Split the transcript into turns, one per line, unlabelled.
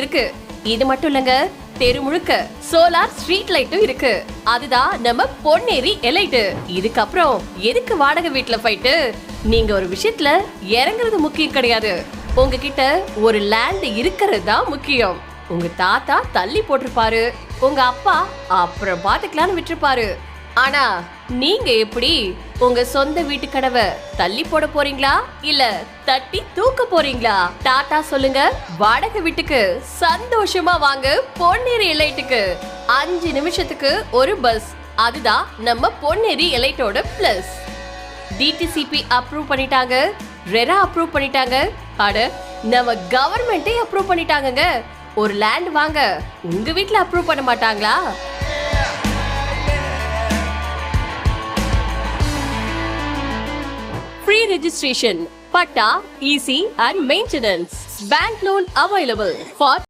இருக்கு. இது மட்டும் இல்லங்க தெரு முழுக்க சோலார் ஸ்ட்ரீட் லைட்டும் இருக்கு. அதுதான் நம்ம பொன்னேரி எலைட்டு இதுக்கப்புறம் எதுக்கு வாடகை வீட்டுல போயிட்டு நீங்க ஒரு விஷயத்துல இறங்குறது முக்கியம் கிடையாது. உங்ககிட்ட ஒரு லேண்ட் இருக்கிறது தான் முக்கியம். உங்க தாத்தா தள்ளி போட்டிருப்பாரு. உங்க அப்பா அப்புறம் பாத்துக்கலாம்னு விட்டுருப்பாரு. ஆனா நீங்க எப்படி உங்க சொந்த வீட்டு கனவை தள்ளி போட போறீங்களா? இல்ல தட்டி தூக்க போறீங்களா? டாடா சொல்லுங்க. வாடகை வீட்டுக்கு சந்தோஷமா வாங்க. பொன்னேரி எலைட்டுக்கு அஞ்சு நிமிஷத்துக்கு ஒரு பஸ் அதுதான் நம்ம பொன்னேரி எலைட்டோட பிளஸ் டிடிசிபி அப்ரூவ் பண்ணிட்டாங்க. ரெரா அப்ரூவ் பண்ணிட்டாங்க. அட நம்ம கவர்மெண்ட்டே அப்ரூவ் பண்ணிட்டாங்கங்க. ஒரு லேண்ட் வாங்க. உங்க வீட்ல அப்ரூவ் பண்ண மாட்டாங்களா? Registration, pata, easy and maintenance. Bank loan available for